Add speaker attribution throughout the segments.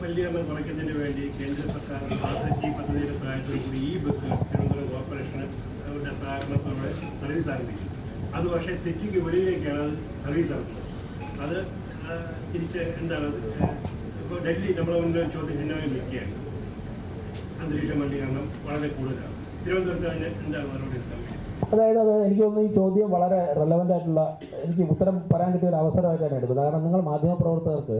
Speaker 1: മലിനീകരണം കുറയ്ക്കുന്നതിന് വേണ്ടി കേന്ദ്ര സർക്കാർ ഈ പദ്ധതിയുടെ സഹായത്തോടുകൂടി ഈ ബസ്സുകൾ തിരുവനന്തപുരം കോർപ്പറേഷന് അവരുടെ സഹകരണത്തോടെ സർവീസ് ആരംഭിക്കും. അത് പക്ഷേ സിറ്റിക്ക് വെളിയിലേക്കാണ് അത് സർവീസ് നടത്തുന്നത് അത് തിരിച്ച് എന്താണ് ഇപ്പോൾ ഡൽഹി നമ്മളെ മുന്നിൽ ചോദ്യചിഹ്നമായി നിൽക്കുകയാണ്. അന്തരീക്ഷ മലിനീകരണം വളരെ കൂടുതലാണ്. തിരുവനന്തപുരത്ത് അതിന് എന്താണ് മറുപടി
Speaker 2: അതായത് അത് എനിക്ക് തോന്നുന്നു ഈ ചോദ്യം വളരെ റെലവന്റ് ആയിട്ടുള്ള എനിക്ക് ഉത്തരം പറയാൻ കിട്ടിയ ഒരു അവസരമായിട്ടാണ് എടുക്കുന്നത്. കാരണം നിങ്ങൾ മാധ്യമപ്രവർത്തകർക്ക്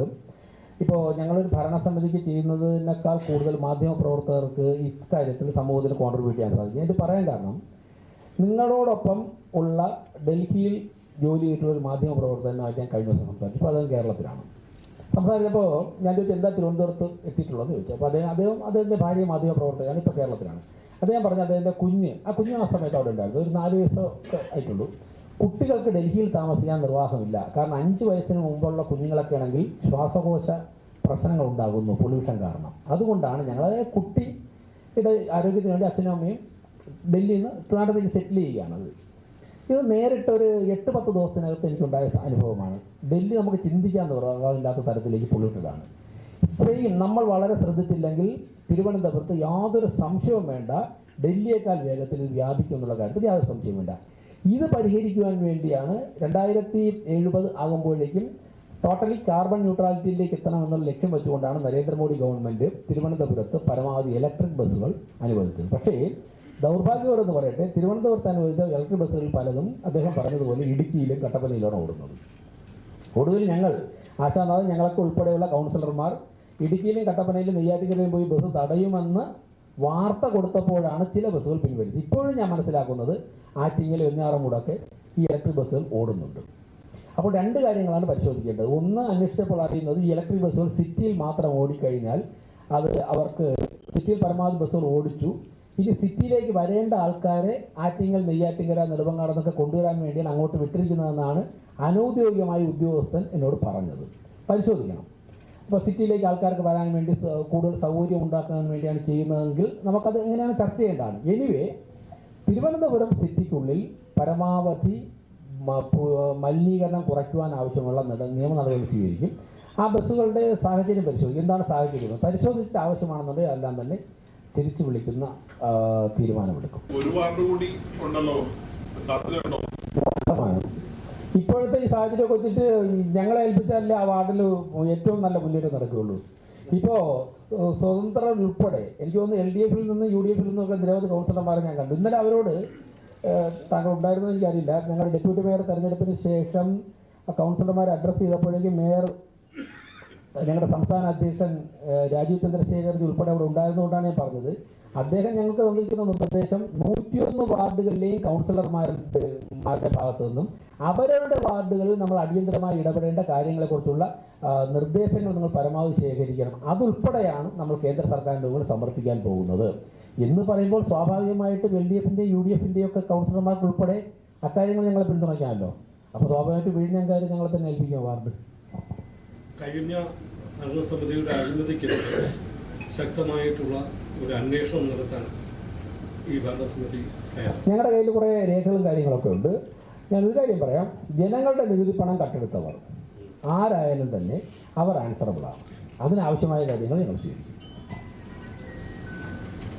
Speaker 2: ഇപ്പോൾ ഞങ്ങളൊരു ഭരണസമിതിക്ക് ചെയ്യുന്നതിനേക്കാൾ കൂടുതൽ മാധ്യമപ്രവർത്തകർക്ക് ഇക്കാര്യത്തിൽ സമൂഹത്തിൽ കോൺട്രിബ്യൂട്ട് ചെയ്യാൻ സാധിക്കും. ഇത് പറയാൻ കാരണം നിങ്ങളോടൊപ്പം ഉള്ള ഡൽഹിയിൽ ജോലി ചെയ്തിട്ടുള്ള ഒരു മാധ്യമപ്രവർത്തകനുമായിട്ട് ഞാൻ കഴിഞ്ഞ ദിവസം സംസാരിച്ചു. ഇപ്പോൾ അദ്ദേഹം കേരളത്തിലാണ്. സംസാരിച്ചപ്പോൾ ഞാൻ ചോദിച്ചു എന്താ തിരുവനന്തപുരത്ത് എത്തിയിട്ടുള്ളതെന്ന് ചോദിച്ചു. അപ്പോൾ അദ്ദേഹം അദ്ദേഹം അദ്ദേഹത്തിന്റെ ഭാര്യ മാധ്യമപ്രവർത്തകയാണ് ഇപ്പോൾ കേരളത്തിലാണ്. അദ്ദേഹം പറഞ്ഞു അദ്ദേഹത്തിന്റെ കുഞ്ഞ് ആ കുഞ്ഞ് ആ സമയത്ത് അവിടെ ഉണ്ടായിരുന്നു. ഒരു നാല് വയസ്സൊക്കെ ആയിട്ടുള്ളൂ. കുട്ടികൾക്ക് ഡൽഹിയിൽ താമസിക്കാൻ നിർവാഹമില്ല. കാരണം അഞ്ച് വയസ്സിന് മുമ്പുള്ള കുഞ്ഞുങ്ങളൊക്കെ ആണെങ്കിൽ ശ്വാസകോശ പ്രശ്നങ്ങൾ ഉണ്ടാകുന്നു പൊല്യൂഷൻ കാരണം. അതുകൊണ്ടാണ് ഞങ്ങൾ കുട്ടിയുടെ ആരോഗ്യത്തിന് വേണ്ടി അച്ഛനും അമ്മയും ഡൽഹിയിൽ നിന്ന് ട്രിവാൻഡ്രത്തിൽ സെറ്റിൽ ചെയ്യുകയാണത് ഇത് നേരിട്ട് ഒരു എട്ട് പത്ത് ദിവസത്തിനകത്ത് എനിക്കുണ്ടായ അനുഭവമാണ്. ഡൽഹി നമുക്ക് ചിന്തിക്കാൻ ഇല്ലാത്ത തരത്തിലേക്ക് പൊള്ളിട്ടതാണ്. സെയിം നമ്മൾ വളരെ ശ്രദ്ധിച്ചില്ലെങ്കിൽ തിരുവനന്തപുരത്ത് യാതൊരു സംശയവും വേണ്ട. ഡൽഹിയേക്കാൾ വേഗത്തിൽ ഇത് വ്യാപിക്കും എന്നുള്ള കാര്യത്തിൽ യാതൊരു സംശയവും വേണ്ട ഇത് പരിഹരിക്കുവാൻ വേണ്ടിയാണ് രണ്ടായിരത്തി എഴുപത് ആകുമ്പോഴേക്കും ടോട്ടലി കാർബൺ ന്യൂട്രാലിറ്റിയിലേക്ക് എത്തണമെന്നുള്ള ലക്ഷ്യം വെച്ചുകൊണ്ടാണ് നരേന്ദ്രമോദി ഗവൺമെന്റ് തിരുവനന്തപുരത്ത് പരമാവധി ഇലക്ട്രിക് ബസ്സുകൾ അനുവദിച്ചത്. പക്ഷേ ദൗർഭാഗ്യകരമെന്ന് പറയട്ടെ തിരുവനന്തപുരത്ത് അനുവദിച്ച ഇലക്ട്രിക് ബസ്സുകളിൽ പലതും അദ്ദേഹം പറഞ്ഞതുപോലെ ഇടുക്കിയിലും കട്ടപ്പനയിലാണ് ഓടുന്നത്. ഒടുവിൽ ഞങ്ങൾ ആശാനാഥൻ ഞങ്ങളൊക്കെ ഉൾപ്പെടെയുള്ള കൗൺസിലർമാർ ഇടുക്കിയിലും കട്ടപ്പനയിലും നെയ്യാറ്റിക്കരയിലും പോയി ബസ് തടയുമെന്ന് വാർത്ത കൊടുത്തപ്പോഴാണ് ചില ബസ്സുകൾ പിൻവലിച്ചത്. ഇപ്പോഴും ഞാൻ മനസ്സിലാക്കുന്നത് ആറ്റിങ്ങൽ വെഞ്ഞാറമൂടൊക്കെ ഈ ഇലക്ട്രിക് ബസ്സുകൾ ഓടുന്നുണ്ട്. അപ്പോൾ രണ്ട് കാര്യങ്ങളാണ് പരിശോധിക്കേണ്ടത്. ഒന്ന് അന്വേഷിച്ചപ്പോൾ അറിയുന്നത് ഈ ഇലക്ട്രിക് ബസ്സുകൾ സിറ്റിയിൽ മാത്രം ഓടിക്കഴിഞ്ഞാൽ അത് അവർക്ക് സിറ്റിയിൽ പരമാവധി ബസ്സുകൾ ഓടിച്ചു. ഇനി സിറ്റിയിലേക്ക് വരേണ്ട ആൾക്കാരെ ആറ്റിങ്ങൽ നെയ്യാറ്റിങ്കര നെടുമങ്ങാട് എന്നൊക്കെ കൊണ്ടുവരാൻ വേണ്ടിയാണ് അങ്ങോട്ട് വിട്ടിരിക്കുന്നതെന്നാണ് അനൗദ്യോഗികമായ ഉദ്യോഗസ്ഥൻ എന്നോട് പറഞ്ഞത്. പരിശോധിക്കണം. അപ്പോൾ സിറ്റിയിലേക്ക് ആൾക്കാർക്ക് വരാൻ വേണ്ടി കൂടുതൽ സൗകര്യം ഉണ്ടാക്കാൻ വേണ്ടിയാണ് ചെയ്യുന്നതെങ്കിൽ നമുക്കത് എങ്ങനെയാണ് ചർച്ച ചെയ്യേണ്ടതാണ്. എനിവേ തിരുവനന്തപുരം സിറ്റിക്കുള്ളിൽ പരമാവധി മലിനീകരണം കുറയ്ക്കുവാൻ ആവശ്യമുള്ള നിയമ നടപടി സ്വീകരിക്കും. ആ ബസ്സുകളുടെ സാഹചര്യം പരിശോധിക്കും. എന്താണ് സാഹചര്യം? പരിശോധിച്ചിട്ട് ആവശ്യമാണെന്നുണ്ടെങ്കിൽ എല്ലാം തന്നെ തിരിച്ചു വിളിക്കുന്ന തീരുമാനമെടുക്കും.
Speaker 3: ഒരു വാർഡ് കൂടി ഉണ്ടല്ലോ. സാധ്യതയുണ്ടോ?
Speaker 2: ഇപ്പോഴത്തെ ഈ സാഹചര്യമൊക്കെ വെച്ചിട്ട് ഞങ്ങളെ ഏൽപ്പിച്ചാലേ ആ വാർഡിൽ ഏറ്റവും നല്ല മുന്നേറ്റം നടക്കുകയുള്ളൂ. ഇപ്പോൾ സ്വതന്ത്ര ഉൾപ്പെടെ എനിക്ക് തോന്നുന്നു എൽ ഡി എഫിൽ നിന്ന് യു ഡി എഫിൽ നിന്നൊക്കെ നിരവധി കൗൺസിലർമാരെ ഞാൻ കണ്ടു. ഇന്നലെ അവരോട് താങ്കൾ ഉണ്ടായിരുന്നോ എനിക്കറിയില്ല. ഞങ്ങളുടെ ഡെപ്യൂട്ടി മേയർ തെരഞ്ഞെടുപ്പിന് ശേഷം കൗൺസിലർമാരെ അഡ്രസ്സ് ചെയ്തപ്പോഴേക്കും മേയർ ഞങ്ങളുടെ സംസ്ഥാന അധ്യക്ഷൻ രാജീവ് ചന്ദ്രശേഖരജി ഉൾപ്പെടെ അവിടെ ഉണ്ടായിരുന്നുകൊണ്ടാണ് ഞാൻ പറഞ്ഞത്. അദ്ദേഹം ഞങ്ങൾക്ക് തന്നിരിക്കുന്ന നിർദ്ദേശം നൂറ്റിയൊന്ന് വാർഡുകളിലെയും കൗൺസിലർമാരുടെ മാരുടെ ഭാഗത്തു നിന്നും അവരവരുടെ വാർഡുകളിൽ നമ്മൾ അടിയന്തരമായി ഇടപെടേണ്ട കാര്യങ്ങളെക്കുറിച്ചുള്ള നിർദ്ദേശങ്ങൾ നിങ്ങൾ പരമാവധി ശേഖരിക്കണം. അതുൾപ്പെടെയാണ് നമ്മൾ കേന്ദ്ര സർക്കാരിന്റെ മുകളിൽ സമർപ്പിക്കാൻ പോകുന്നത്. എന്ന് പറയുമ്പോൾ സ്വാഭാവികമായിട്ടും എൽ ഡി എഫിന്റെയും യു ഡി എഫിന്റെയും ഒക്കെ കൗൺസിലർമാർക്ക് ഉൾപ്പെടെ അക്കാര്യങ്ങൾ ഞങ്ങളെ പിന്തുണയ്ക്കാമല്ലോ. അപ്പോൾ സ്വാഭാവികമായിട്ട് വിഴിഞ്ഞ കാര്യം ഞങ്ങളെ തന്നെ ഏൽപ്പിക്കാം വാർഡ്?
Speaker 4: കഴിഞ്ഞ ഭരണസമിതിയുടെ അഴിമതിക്കെതിരെ ശക്തമായിട്ടുള്ള ഒരു അന്വേഷണം നടത്താൻ ഈ ഭരണസമിതി
Speaker 2: ഞങ്ങളുടെ കയ്യിൽ കുറേ രേഖകളും കാര്യങ്ങളൊക്കെ ഉണ്ട്. ഞാൻ ഒരു കാര്യം പറയാം. ജനങ്ങളുടെ നികുതി പണം കട്ടെടുത്തവർ ആരായാലും തന്നെ അവർ ആൻസറബിളാണ് അതിനാവശ്യമായ കാര്യങ്ങൾ ഞങ്ങൾ സ്വീകരിക്കും.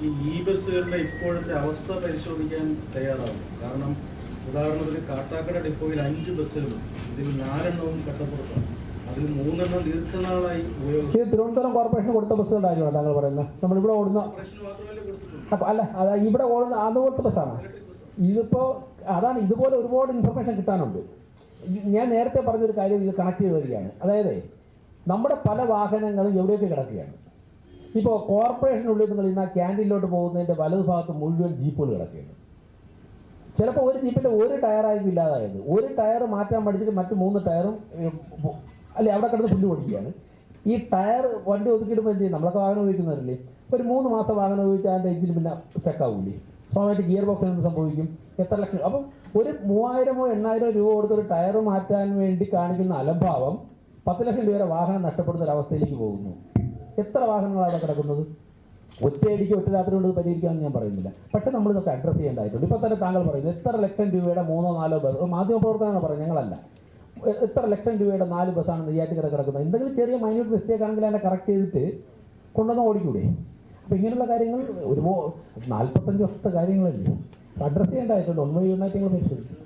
Speaker 5: ഈ ഇ ബസ്സുകളുടെ ഇപ്പോഴത്തെ അവസ്ഥ പരിശോധിക്കാൻ തയ്യാറാവും കാരണം ഉദാഹരണത്തിന് കാട്ടാക്കട ഡിപ്പോയിൽ അഞ്ച് ബസ്സുകളും ഇതിൽ നാലെണ്ണവും കട്ടപ്പുറത്താണ്.
Speaker 2: ഇത് തിരുവനന്തപുരം കോർപ്പറേഷൻ കൊടുത്ത ബസ്സുകളുടെ കാര്യമാണ് താങ്കൾ പറയുന്നത്? നമ്മൾ നമ്മളിവിടെ ഓടുന്ന അപ്പൊ അല്ല അതാ ഇവിടെ ഓടുന്ന അതുപോലത്തെ ബസ്സാണ് ഇതിപ്പോ അതാണ് ഇതുപോലെ ഒരുപാട് ഇൻഫർമേഷൻ കിട്ടാനുണ്ട്. ഞാൻ നേരത്തെ പറഞ്ഞൊരു കാര്യം ഇത് കണക്ട് ചെയ്ത് വരികയാണ്. അതായത് നമ്മുടെ പല വാഹനങ്ങളും എവിടെയൊക്കെ കിടക്കുകയാണ്? ഇപ്പോൾ കോർപ്പറേഷനുള്ളിൽ നിങ്ങൾ ഇന്ന് ക്യാന്റീനിലോട്ട് പോകുന്നതിന്റെ വലതു ഭാഗത്ത് മുഴുവൻ ജീപ്പുകൾ കിടക്കുകയാണ്. ചിലപ്പോൾ ഒരു ജീപ്പിന്റെ ഒരു ടയറായിരിക്കും ഇല്ലാതായത്. ഒരു ടയർ മാറ്റാൻ പഠിച്ചിട്ട് മറ്റു മൂന്ന് ടയറും അല്ലെ അവിടെ കിടന്ന് പുല്ല് പൊടിക്കുകയാണ് ഈ ടയർ വണ്ടി ഒതുക്കിയിടുമ്പോൾ എന്ത് ചെയ്യും? നമ്മളൊക്കെ വാഹനം ഉപയോഗിക്കുന്നവരല്ലേ? ഒരു മൂന്ന് മാസം വാഹനം ഉപയോഗിച്ചാൽ അതിന്റെ എഞ്ചിന് പിന്നെ സ്റ്റക്കാവൂലേ? സ്വാഭാവികമായിട്ട് ഗിയർ ബോക്സിൽ എന്ത് സംഭവിക്കും. എത്ര ലക്ഷം? അപ്പം ഒരു മൂവായിരമോ എണ്ണായിരമോ രൂപ കൊടുത്ത് ഒരു ടയർ മാറ്റാൻ വേണ്ടി കാണിക്കുന്ന അലംഭാവം പത്ത് ലക്ഷം രൂപയുടെ വാഹനം നഷ്ടപ്പെടുന്ന ഒരവസ്ഥയിലേക്ക് പോകുന്നു. എത്ര വാഹനങ്ങളാണ് അവിടെ കിടക്കുന്നത്? ഒറ്റയടിക്ക് ഒറ്റ രാത്രി കൊണ്ട് പരിഹരിക്കാമെന്ന് ഞാൻ പറയുന്നില്ല. പക്ഷെ നമ്മൾ ഇതൊക്കെ അഡ്രസ്സ് ചെയ്യേണ്ടതായിട്ടുണ്ട്. ഇപ്പൊ തന്നെ താങ്കൾ പറയുന്നത് എത്ര ലക്ഷം രൂപയുടെ മൂന്നോ നാലോ മാധ്യമ മാധ്യമപ്രവർത്തകനാണ് പറയുന്നത് ഞങ്ങളല്ല. എത്ര ലക്ഷം രൂപയുടെ നാല് ബസ്സാണ് നെയ്യാറ്റിക്കര കിടക്കുന്നത്? എന്തെങ്കിലും ചെറിയ മൈന്യൂട്ട് മിസ്റ്റേക്ക് ആണെങ്കിൽ അതിനെ കറക്റ്റ് ചെയ്തിട്ട് കൊണ്ടുവന്ന് ഓടിക്കൂടെ? അപ്പോൾ ഇങ്ങനെയുള്ള കാര്യങ്ങൾ ഒരുപാട് നാൽപ്പത്തഞ്ച് വർഷത്തെ കാര്യങ്ങളല്ലേ? അഡ്രസ്സ് ചെയ്യേണ്ടതായിട്ടുണ്ട്. ഒന്ന് യുണൈറ്റിങ്ങൾ പരിശോധിക്കും.